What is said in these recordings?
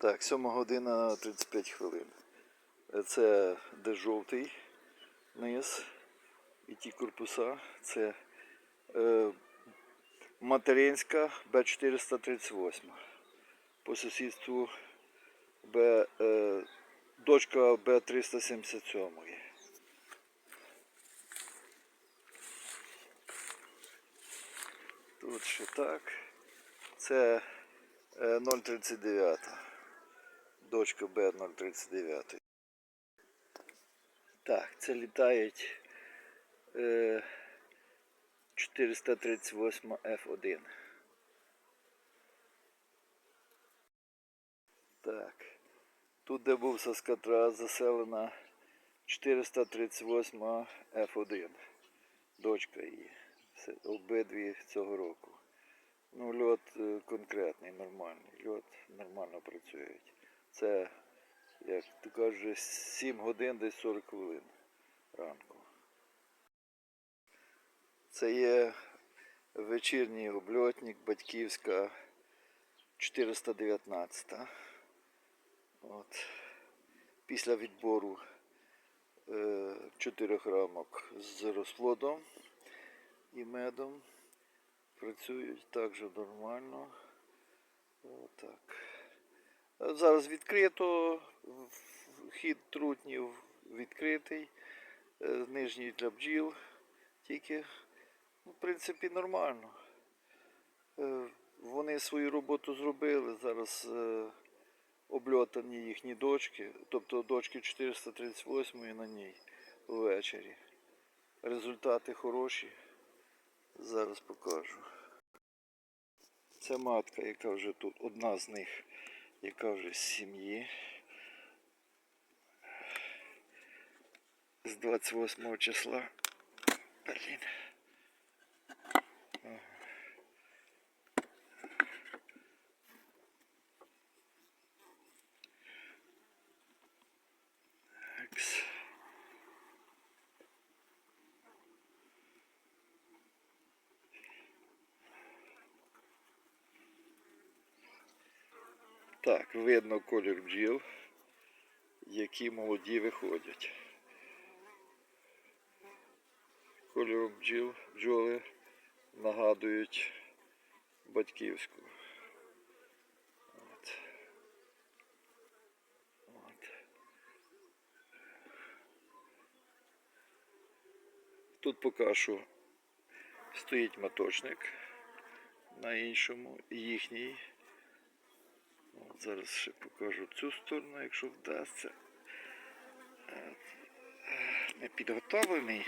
Так, 7 година 35 хвилин. Це де жовтий низ і ті корпуса. Це е, материнська Б438. По сусідству Б, е, дочка Б377. Тут ще так. Це е, 039. Дочка Б039. Так, це літають е, 438 F1. Так. Тут, де був Саскатра, заселена 438 F1. Дочка її. Обидві цього року. Ну, льот е, конкретний, нормальний. Льот нормально працюють. Це, як ти кажеш, 7 годин десь 40 хвилин ранку. Це є вечірній обльотник, батьківська 419. От. Після відбору е, чотирьох рамок з розплодом і медом працюють також нормально. Отак. Зараз відкрито, в- хід трутнів відкритий, е, нижній для бджіл, тільки, ну, в принципі, нормально. Е, Вони свою роботу зробили, зараз е, обльотані їхні дочки, тобто дочки 438 на ній ввечері. Результати хороші. Зараз покажу. Це матка, яка вже тут, одна з них, яка вже з сім'ї. З 28 числа. Блін. Так, видно колір бджіл, які молоді виходять. Кольором бджіл, бджоли нагадують батьківську. От. От. Тут поки що стоїть моточник на іншому, їхній. От зараз ще покажу цю сторону, якщо вдасться. Е, Не підготовлений.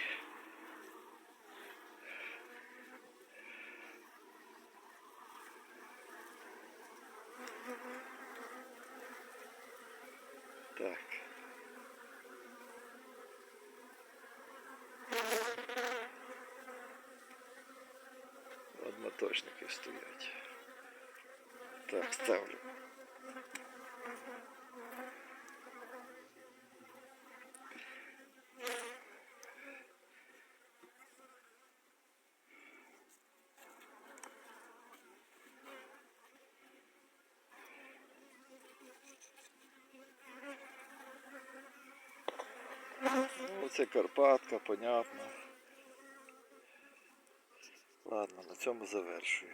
Так. От моточники стоять. Так, ставлю. Ну, це Карпатка, понятно. Ладно, на цьому завершую.